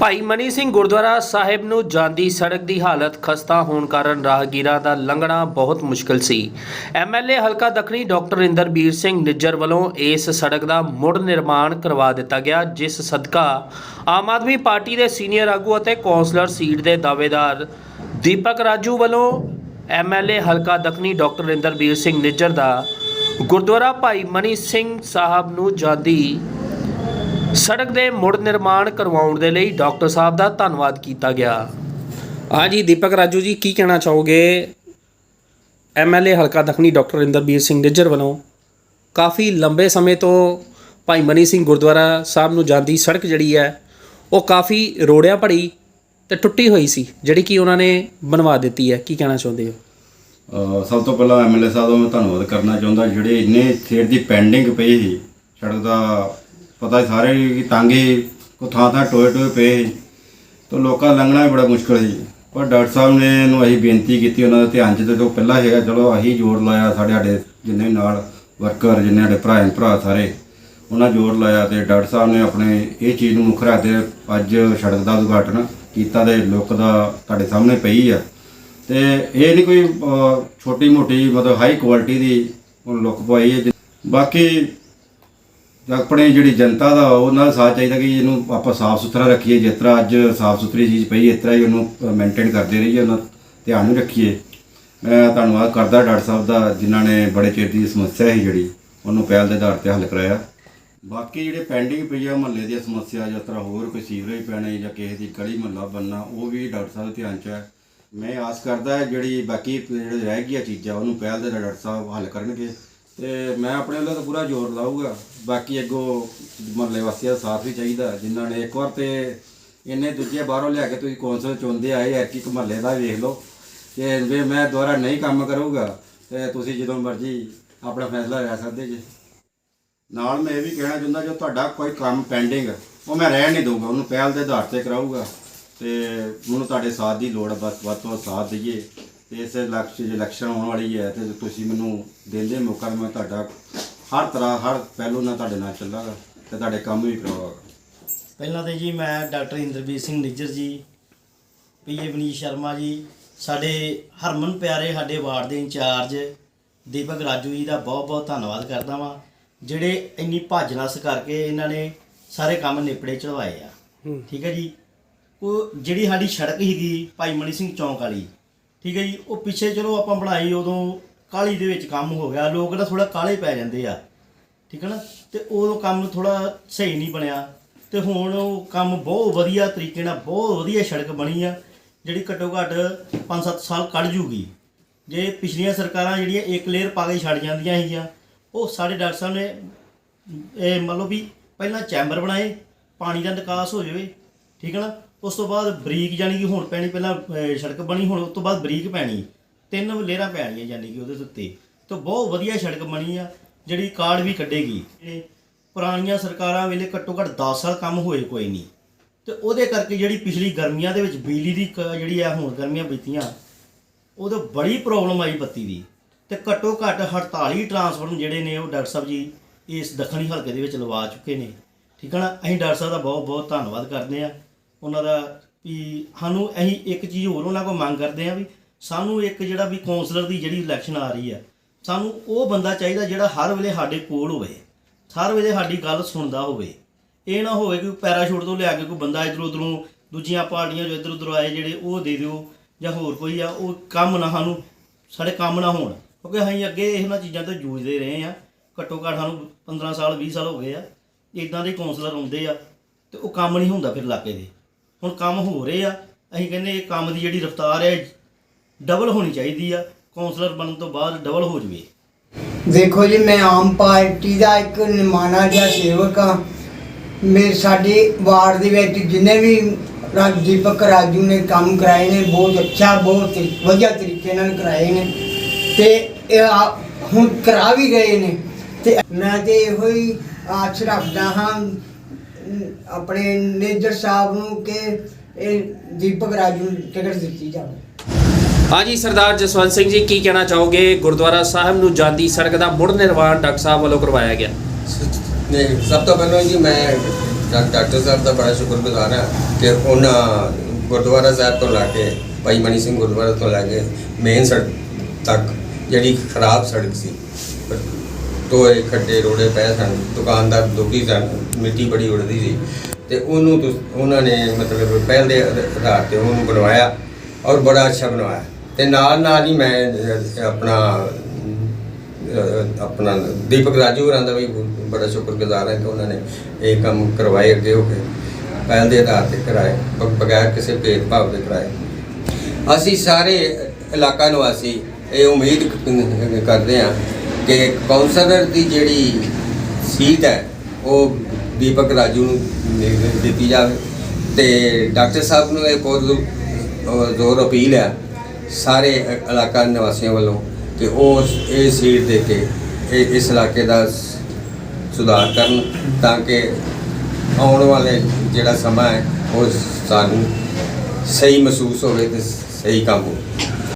ਭਾਈ ਮਨੀ ਸਿੰਘ ਗੁਰਦੁਆਰਾ ਸਾਹਿਬ ਨੂੰ ਜਾਂਦੀ ਸੜਕ ਦੀ ਹਾਲਤ ਖਸਤਾ ਹੋਣ ਕਾਰਨ ਰਾਹਗੀਰਾਂ ਦਾ ਲੰਘਣਾ ਬਹੁਤ ਮੁਸ਼ਕਲ ਸੀ। ਐਮਐਲਏ ਹਲਕਾ ਦੱਖਣੀ ਡਾਕਟਰ ਇੰਦਰਬੀਰ ਸਿੰਘ ਨਿੱਜਰ ਵੱਲੋਂ ਇਸ ਸੜਕ ਦਾ ਮੁੜ ਨਿਰਮਾਣ ਕਰਵਾ ਦਿੱਤਾ ਗਿਆ, ਜਿਸ ਸਦਕਾ ਆਮ ਆਦਮੀ ਪਾਰਟੀ ਦੇ ਸੀਨੀਅਰ ਆਗੂ ਅਤੇ ਕੌਂਸਲਰ ਸੀਟ ਦੇ ਦਾਅਵੇਦਾਰ ਦੀਪਕ ਰਾਜੂ ਵੱਲੋਂ ਐਮਐਲਏ ਹਲਕਾ ਦੱਖਣੀ ਡਾਕਟਰ ਇੰਦਰਬੀਰ ਸਿੰਘ ਨਿੱਜਰ ਦਾ ਗੁਰਦੁਆਰਾ ਭਾਈ ਮਨੀ ਸਿੰਘ ਸਾਹਿਬ ਨੂੰ ਜਾਂਦੀ ਸੜਕ ਦੇ ਮੁੜ ਨਿਰਮਾਣ ਕਰਵਾਉਣ ਦੇ ਲਈ ਡਾਕਟਰ ਸਾਹਿਬ ਦਾ ਧੰਨਵਾਦ ਕੀਤਾ ਗਿਆ। ਹਾਂਜੀ ਦੀਪਕ ਰਾਜੂ ਜੀ ਕੀ ਕਹਿਣਾ ਚਾਹੋਗੇ? ਐਮਐਲਏ ਹਲਕਾ ਦਖਣੀ ਡਾਕਟਰ ਇੰਦਰਬੀਰ ਸਿੰਘ ਨਿੱਜਰ ਵੱਲੋਂ ਕਾਫੀ ਲੰਬੇ ਸਮੇਂ ਤੋਂ ਭਾਈ ਮਨੀ ਸਿੰਘ ਗੁਰਦੁਆਰਾ ਸਾਹਿਬ ਨੂੰ ਜਾਂਦੀ ਸੜਕ ਜਿਹੜੀ ਹੈ ਉਹ ਕਾਫੀ ਰੋੜਿਆ ਭੜੀ ਤੇ ਟੁੱਟੀ ਹੋਈ ਸੀ ਜਿਹੜੀ ਕਿ ਉਹਨਾਂ ਨੇ ਬਣਵਾ ਦਿੱਤੀ ਹੈ। ਕੀ ਕਹਿਣਾ ਚਾਹੁੰਦੇ ਹੋ? ਸਭ ਤੋਂ ਪਹਿਲਾਂ ਐਮਐਲਏ ਸਾਹਿਬ ਦਾ ਮੈਂ ਧੰਨਵਾਦ ਕਰਨਾ ਚਾਹੁੰਦਾ ਜਿਹੜੇ ਇੰਨੇ ਥੇਰ ਦੀ ਪੈਂਡਿੰਗ ਪਈ ਸੀ ਸੜਕ ਦਾ ਪਤਾ ਹੀ ਸਾਰੇ ਕਿ ਤੰਗ ਹੀ ਕੋ ਥਾਂ ਥਾਂ ਟੋਏ ਟੋਏ ਪਏ ਸੀ। ਤਾਂ ਲੋਕਾਂ ਲੰਘਣਾ ਵੀ ਬੜਾ ਮੁਸ਼ਕਲ ਸੀ। ਪਰ ਡਾਕਟਰ ਸਾਹਿਬ ਨੇ ਇਹਨੂੰ ਅਸੀਂ ਬੇਨਤੀ ਕੀਤੀ, ਉਹਨਾਂ ਦੇ ਧਿਆਨ 'ਚ ਤੇ ਜੋ ਪਹਿਲਾਂ ਹੈਗਾ ਚਲੋ ਅਸੀਂ ਜੋਰ ਲਾਇਆ ਸਾਡੇ ਸਾਡੇ ਜਿੰਨੇ ਵੀ ਨਾਲ ਵਰਕਰ ਜਿੰਨੇ ਸਾਡੇ ਭਰਾ ਭਰਾ ਸਾਰੇ, ਉਹਨਾਂ ਜੋਰ ਲਾਇਆ ਤੇ ਡਾਕਟਰ ਸਾਹਿਬ ਨੇ ਆਪਣੇ ਇਹ ਚੀਜ਼ ਨੂੰ ਮੁੱਖ ਰੱਖਦੇ ਅੱਜ ਸੜਕ ਦਾ ਉਦਘਾਟਨ ਕੀਤਾ ਤੇ ਲੁੱਕ ਦਾ ਤੁਹਾਡੇ ਸਾਹਮਣੇ ਪਈ ਆ। ਤੇ ਇਹ ਨਹੀਂ ਕੋਈ ਛੋਟੀ ਮੋਟੀ ਮਤਲਬ ਹਾਈ ਕੁਆਲਿਟੀ ਦੀ ਉਹ ਲੁੱਕ ਪਾਈ ਹੈ। ਬਾਕੀ ਆਪਣੇ ਜਿਹੜੀ ਜਨਤਾ ਦਾ ਉਹਨਾਂ ਦਾ ਸਾਥ ਚਾਹੀਦਾ ਕਿ ਇਹਨੂੰ ਆਪਾਂ ਸਾਫ਼ ਸੁਥਰਾ ਰੱਖੀਏ, ਜਿਸ ਤਰ੍ਹਾਂ ਅੱਜ ਸਾਫ਼ ਸੁਥਰੀ ਚੀਜ਼ ਪਈ, ਇਸ ਤਰ੍ਹਾਂ ਹੀ ਉਹਨੂੰ ਮੇਨਟੇਨ ਕਰਦੇ ਰਹੀਏ, ਉਹਨਾਂ ਧਿਆਨ ਵੀ ਰੱਖੀਏ। ਮੈਂ ਧੰਨਵਾਦ ਕਰਦਾ ਡਾਕਟਰ ਸਾਹਿਬ ਦਾ, ਜਿਨ੍ਹਾਂ ਨੇ ਬੜੇ ਚਿਰ ਦੀ ਸਮੱਸਿਆ ਸੀ ਜਿਹੜੀ, ਉਹਨੂੰ ਪਹਿਲ ਦੇ ਆਧਾਰ ਤੇ ਹੱਲ ਕਰਾਇਆ। ਬਾਕੀ ਜਿਹੜੇ ਪੈਂਡਿੰਗ ਪਈ ਆ ਮਹੱਲੇ ਦੀਆਂ ਸਮੱਸਿਆ, ਜਿਸ ਤਰ੍ਹਾਂ ਹੋਰ ਕੋਈ ਸੀਵਰੇਜ ਪੈਣੇ ਜਾਂ ਕਿਸੇ ਦੀ ਗਲੀ ਮਹੱਲਾ ਬੰਨਾ ਉਹ ਵੀ ਡਾਕਟਰ ਸਾਹਿਬ ਦੇ ਧਿਆਨ 'ਚ ਹੈ। ਮੈਂ ਆਸ ਕਰਦਾ ਜਿਹੜੀ ਬਾਕੀ ਜਿਹੜੇ ਰਹਿ ਗਈਆਂ ਚੀਜ਼ਾਂ, ਉਹਨੂੰ ਪਹਿਲ ਦੇ ਨਾਲ ਡਾਕਟਰ ਸਾਹਿਬ ਹੱਲ ਕਰਨਗੇ। ਤੇ ਮੈਂ ਆਪਣੇ ਵੱਲੋਂ ਤਾਂ ਪੂਰਾ ਜ਼ੋਰ ਲਾਊਗਾ। ਬਾਕੀ ਅੱਗੋਂ ਮਹੱਲੇ ਵਾਸੀਆਂ ਦਾ ਸਾਥ ਵੀ ਚਾਹੀਦਾ, ਜਿਨ੍ਹਾਂ ਨੇ ਇੱਕ ਵਾਰ ਤੇ ਇੰਨੇ ਦੂਜੇ ਬਾਹਰੋਂ ਲਿਆ ਕੇ ਤੁਸੀਂ ਕੌਂਸਲ ਚੁਣਦੇ ਆਏ ਐ ਕਿ ਮਹੱਲੇ ਦਾ ਵੇਖ ਲਓ। ਤੇ ਜੇ ਮੈਂ ਦੁਬਾਰਾ ਨਹੀਂ ਕੰਮ ਕਰੂੰਗਾ, ਤੇ ਤੁਸੀਂ ਜਦੋਂ ਮਰਜ਼ੀ ਆਪਣਾ ਫੈਸਲਾ ਲੈ ਸਕਦੇ ਜੇ। ਨਾਲ ਮੈਂ ਇਹ ਵੀ ਕਹਿਣਾ ਚਾਹੁੰਦਾ, ਜੋ ਤੁਹਾਡਾ ਕੋਈ ਕੰਮ ਪੈਂਡਿੰਗ, ਉਹ ਮੈਂ ਰਹਿਣ ਨਹੀਂ ਦਊਂਗਾ, ਉਹਨੂੰ ਪਹਿਲ ਦੇ ਆਧਾਰ ਤੇ ਕਰਾਊਗਾ। ਤੇ ਉਹਨੂੰ ਤੁਹਾਡੇ ਸਾਥ ਦੀ ਲੋੜ ਹੈ ਬਸ ਵੱਧ ਤੋਂ ਵੱਧ ਸਾਥ ਦਈਏ। ਤੇ ਇਸ ਲਕਸ਼ ਜੇ ਇਲੈਕਸ਼ਨ ਆਉਣ ਵਾਲੀ ਹੈ ਤੇ ਤੁਸੀਂ ਮੈਨੂੰ ਦਿੰਦੇ ਮੌਕਾ ਮੈਂ ਤੁਹਾਡਾ ਹਰ ਤਰ੍ਹਾਂ ਹਰ ਪਹਿਲੂ ਨਾਲ ਤੁਹਾਡੇ ਨਾਲ ਚੱਲਾਂਗਾ ਤੇ ਤੁਹਾਡੇ ਕੰਮ ਵੀ ਕਰਾਵਾਂਗਾ। ਪਹਿਲਾਂ ਤੇ ਜੀ ਮੈਂ ਡਾਕਟਰ ਇੰਦਰਬੀਰ ਸਿੰਘ ਨਿੱਜਰ ਜੀ ਪੀਏ ਬਨੀਸ਼ ਸ਼ਰਮਾ ਜੀ ਸਾਡੇ ਹਰਮਨ ਪਿਆਰੇ ਸਾਡੇ ਵਾਰਡ ਦੇ ਇੰਚਾਰਜ ਦੀਪਕ ਰਾਜੂ ਜੀ ਦਾ ਬਹੁਤ ਬਹੁਤ ਧੰਨਵਾਦ ਕਰਦਾ ਵਾਂ ਜਿਹੜੇ ਇੰਨੀ ਭੱਜ ਨਸ ਕਰਕੇ ਇਹਨਾਂ ਨੇ ਸਾਰੇ ਕੰਮ ਨਿਪੜੇ ਚੜਵਾਏ ਆ। ਠੀਕ ਹੈ ਜੀ? ਉਹ ਜਿਹੜੀ ਸਾਡੀ ਸੜਕ ਸੀਗੀ ਭਾਈ ਮਨੀ ਸਿੰਘ ਚੌਂਕ ਵਾਲੀ ਠੀਕ ਹੈ ਜੀ, ਉਹ ਪਿੱਛੇ ਚਲੋ ਆਪਾਂ ਬਣਾਈ ਉਦੋਂ ਕਾਲੀ ਦੇ ਵਿੱਚ ਕੰਮ ਹੋ ਗਿਆ, ਲੋਕ ਨਾ ਥੋੜਾ ਕਾਲੇ ਪੈ ਜਾਂਦੇ ਆ, ਠੀਕ ਹੈ ਨਾ? ਤੇ ਉਦੋਂ ਕੰਮ ਥੋੜਾ ਸਹੀ ਨਹੀਂ ਬਣਿਆ, ਤੇ ਹੁਣ ਉਹ ਕੰਮ ਬਹੁਤ ਵਧੀਆ ਤਰੀਕੇ ਨਾਲ ਬਹੁਤ ਵਧੀਆ ਸੜਕ ਬਣੀ ਆ, ਜਿਹੜੀ ਘੱਟੋ ਘੱਟ 5-7 ਸਾਲ ਕੱਢ ਜੂਗੀ। ਜੇ ਪਿਛਲੀਆਂ ਸਰਕਾਰਾਂ ਜਿਹੜੀਆਂ ਇੱਕ ਲੇਅਰ ਪਾ ਕੇ ਛੱਡ ਜਾਂਦੀਆਂ ਸੀਗੀਆਂ, ਉਹ ਸਾਡੇ ਡਾਕਟਰ ਸਾਹਿਬ ਨੇ ਇਹ ਮੰਨ ਲਓ ਵੀ ਪਹਿਲਾਂ ਚੈਂਬਰ ਬਣਾਏ, ਪਾਣੀ ਦਾ ਨਿਕਾਸ ਹੋ ਜਾਵੇ, ਠੀਕ ਹੈ ਨਾ? ਉਸ ਤੋਂ ਬਾਅਦ ਬਰੀਕ ਯਾਨੀ ਕਿ ਹੁਣ ਪੈਣੀ ਪਹਿਲਾਂ ਅਹ, ਸੜਕ ਬਣੀ ਹੁਣ ਉਸ ਤੋਂ ਬਾਅਦ ਬਰੀਕ ਪੈਣੀ। ਤਿੰਨ ਲੇਅਰਾਂ ਪੈਣੀਆਂ ਯਾਨੀ ਕਿ ਉਹਦੇ ਉੱਤੇ ਤੇ ਬਹੁਤ ਵਧੀਆ ਸੜਕ ਬਣੀ ਆ ਜਿਹੜੀ ਕਾਰਡ ਵੀ ਕੱਢੇਗੀ। ਇਹ ਪੁਰਾਣੀਆਂ ਸਰਕਾਰਾਂ ਵੇਲੇ ਘੱਟੋ ਘੱਟ 10 ਸਾਲ ਕੰਮ ਹੋਏ ਕੋਈ ਨਹੀਂ। ਤੇ ਉਹਦੇ ਕਰਕੇ ਜਿਹੜੀ ਪਿਛਲੀ ਗਰਮੀਆਂ ਦੇ ਵਿੱਚ ਬਿਜਲੀ ਦੀ ਕ- ਜਿਹੜੀ ਆ ਹੁਣ ਗਰਮੀਆਂ ਬੀਤੀਆਂ ਉਦੋਂ ਬੜੀ ਪ੍ਰੋਬਲਮ ਆਈ ਬੱਤੀ ਦੀ। ਤੇ ਘੱਟੋ ਘੱਟ 48 ਟਰਾਂਸਫਾਰਮ ਜਿਹੜੇ ਨੇ ਉਹ ਡਾਕਟਰ ਸਾਹਿਬ ਜੀ ਇਸ ਦੱਖਣੀ ਹਲਕੇ ਦੇ ਵਿੱਚ ਲਵਾ ਚੁੱਕੇ ਨੇ। ਠੀਕ ਹੈ ਨਾ? ਅਸੀਂ ਡਾਕਟਰ ਸਾਹਿਬ ਦਾ ਬਹੁਤ ਬਹੁਤ ਧੰਨਵਾਦ ਕਰਦੇ ਆ। ਉਹਨਾਂ ਦਾ ਵੀ ਸਾਨੂੰ ਅਸੀਂ ਇੱਕ ਚੀਜ਼ ਹੋਰ ਉਹਨਾਂ ਕੋਲ ਮੰਗ ਕਰਦੇ ਆ ਵੀ ਸਾਨੂੰ ਇੱਕ ਜਿਹੜਾ ਵੀ ਕਾਉਂਸਲਰ ਦੀ ਜਿਹੜੀ ਇਲੈਕਸ਼ਨ ਆ ਰਹੀ ਆ, ਸਾਨੂੰ ਉਹ ਬੰਦਾ ਚਾਹੀਦਾ ਜਿਹੜਾ ਹਰ ਵੇਲੇ ਸਾਡੇ ਕੋਲ ਹੋਵੇ, ਹਰ ਵੇਲੇ ਸਾਡੀ ਗੱਲ ਸੁਣਦਾ ਹੋਵੇ। ਇਹ ਨਾ ਹੋਵੇ ਕਿ ਪੈਰਾਸ਼ੂਟ ਤੋਂ ਲਿਆ ਕੇ ਕੋਈ ਬੰਦਾ ਇਧਰ ਉਧਰੋਂ ਦੂਜੀਆਂ ਪਾਰਟੀਆਂ ਜੋ ਇਧਰ ਉਧਰ ਆਏ ਜਿਹੜੇ ਉਹ ਦੇ ਦਿਓ ਜਾਂ ਹੋਰ ਕੋਈ ਆ, ਉਹ ਕੰਮ ਨਾ ਸਾਨੂੰ, ਸਾਡੇ ਕੰਮ ਨਾ ਹੋਣ। ਕਿਉਂਕਿ ਅਸੀਂ ਅੱਗੇ ਇਹਨਾਂ ਚੀਜ਼ਾਂ ਤੋਂ ਜੂਝਦੇ ਰਹੇ ਆ। ਘੱਟੋ ਘੱਟ ਸਾਨੂੰ 15 ਸਾਲ 20 ਸਾਲ ਹੋ ਗਏ ਆ। ਇਦਾਂ ਦੇ ਕਾਉਂਸਲਰ ਆਉਂਦੇ ਆ ਤੇ ਉਹ ਕੰਮ ਨਹੀਂ ਹੁੰਦਾ ਫਿਰ ਇਲਾਕੇ ਦੇ। ਹੁਣ ਕੰਮ ਹੋ ਰਹੇ ਆ, ਅਸੀਂ ਕਹਿੰਦੇ ਇਹ ਕੰਮ ਦੀ ਜਿਹੜੀ ਰਫ਼ਤਾਰ ਹੈ ਡਬਲ ਹੋਣੀ ਚਾਹੀਦੀ ਆ ਕਾਉਂਸਲਰ ਬਣਨ ਤੋਂ ਬਾਅਦ ਡਬਲ ਹੋ ਜਵੇ। ਦੇਖੋ ਜੀ, ਮੈਂ ਆਮ ਪਾਰਟੀ ਦਾ ਇੱਕ ਨਿਮਾਣਾ ਜਿਹਾ ਸੇਵਕ ਆ ਮੇਰੇ ਸਾਡੇ ਵਾਰਡ ਦੇ ਵਿੱਚ ਜਿੰਨੇ ਵੀ ਰਾਜ ਦੀਪਕ ਰਾਜੂ ਨੇ ਕੰਮ ਕਰਾਏ ਨੇ, ਬਹੁਤ ਅੱਛਾ, ਬਹੁਤ ਵਧੀਆ ਤਰੀਕੇ ਨਾਲ ਕਰਾਏ ਨੇ। ਤੇ ਇਹ ਹੁਣ ਕਰਾ ਵੀ ਗਏ ਨੇ। ਤੇ ਮੈਂ ਤੇ ਇਹੋ ਹੀ ਆਸ ਰੱਖਦਾ ਹਾਂ ਆਪਣੇ ਨੇਜਰ ਸਾਹਿਬ ਨੂੰ ਕਿ ਇਹ ਦੀਪਕ ਰਾਜੂ ਨੂੰ ਟਿਕਟ ਦਿੱਤੀ ਜਾਵੇ। ਹਾਂਜੀ ਸਰਦਾਰ ਜਸਵੰਤ ਸਿੰਘ ਜੀ ਕੀ ਕਹਿਣਾ ਚਾਹੋਗੇ? ਗੁਰਦੁਆਰਾ ਸਾਹਿਬ ਨੂੰ ਜਾਂਦੀ ਸੜਕ ਦਾ ਮੁੜ ਨਿਰਮਾਣ ਡਾਕਟਰ ਸਾਹਿਬ ਵੱਲੋਂ ਕਰਵਾਇਆ ਗਿਆ। ਨਹੀਂ ਸਭ ਤੋਂ ਪਹਿਲਾਂ ਜੀ ਮੈਂ ਡਾਕਟਰ ਸਾਹਿਬ ਦਾ ਬੜਾ ਸ਼ੁਕਰਗੁਜ਼ਾਰ ਹਾਂ ਕਿ ਉਹਨਾਂ ਗੁਰਦੁਆਰਾ ਸਾਹਿਬ ਤੋਂ ਲੈ ਕੇ ਭਾਈ ਮਨੀ ਸਿੰਘ ਗੁਰਦੁਆਰਾ ਤੋਂ ਲੈ ਕੇ ਮੇਨ ਸੜਕ ਤੱਕ ਜਿਹੜੀ ਖਰਾਬ ਸੜਕ ਸੀ ਟੋਏ ਖੱਡੇ ਰੋੜੇ ਪਏ ਸਨ ਦੁਕਾਨਦਾਰ ਦੁਖੀ ਸਨ ਮਿੱਟੀ ਬੜੀ ਉੜਦੀ ਸੀ ਤੇ ਉਹਨੂੰ ਤੁਸ- ਉਹਨਾਂ ਨੇ ਮਤਲਬ ਪਹਿਲ ਦੇ ਆਧ- ਆਧਾਰ ਤੇ ਉਹਨੂੰ ਬਣਵਾਇਆ ਔਰ ਬੜਾ ਅੱਛਾ ਬਣਵਾਇਆ ਤੇ ਨਾਲ ਨਾਲ ਹੀ ਮੈਂ ਅਹ, ਆਪਣਾ ਅਹ, ਆਪਣਾ ਦੀਪਕ ਰਾਜੂ ਹੋਰਾਂ ਦਾ ਵੀ ਬੜਾ ਸ਼ੁਕਰਗੁਜ਼ਾਰ ਹਾਂ ਕਿ ਉਹਨਾਂ ਨੇ ਇਹ ਕੰਮ ਕਰਵਾਏ ਅੱਗੇ ਹੋ ਕੇ ਪਹਿਲ ਦੇ ਆਧਾਰ ਤੇ ਕਰਾਏ ਬ- ਬਗੈਰ ਕਿਸੇ ਭੇਦਭਾਵ ਦੇ ਕਰਾਏ। ਅਸੀਂ ਸਾਰੇ ਇਲਾਕਾ ਨਿਵਾਸੀ ਇਹ ਉਮੀਦ ਕ- ਕਰਦੇ ਹਾਂ ਕਿ ਕਾਉਂਸਲਰ ਦੀ ਜਿਹੜੀ ਸੀਟ ਹੈ, ਉਹ ਦੀਪਕ ਰਾਜੂ ਨੂੰ ਦਿੱਤੀ ਜਾਵੇ। ਤੇ ਡਾਕਟਰ ਸਾਹਿਬ ਨੂੰ ਇੱਕ ਹੋਰ ਜ਼ੋਰ ਅਪੀਲ ਹੈ ਸਾਰੇ ਇਲਾਕਾ ਨਿਵਾਸੀਆਂ ਵੱਲੋਂ ਕਿ ਉਹ ਇਹ ਸੀਟ ਦੇ ਕੇ ਇਹ ਇਸ ਇਲਾਕੇ ਦਾ ਸੁਧਾਰ ਕਰਨ ਤਾਂ ਕਿ ਆਉਣ ਵਾਲੇ ਜਿਹੜਾ ਸਮਾਂ ਹੈ, ਉਹ ਸਾਨੂੰ ਸਹੀ ਮਹਿਸੂਸ ਹੋਵੇ ਤੇ ਸਹੀ ਕੰਮ ਹੋਵੇ।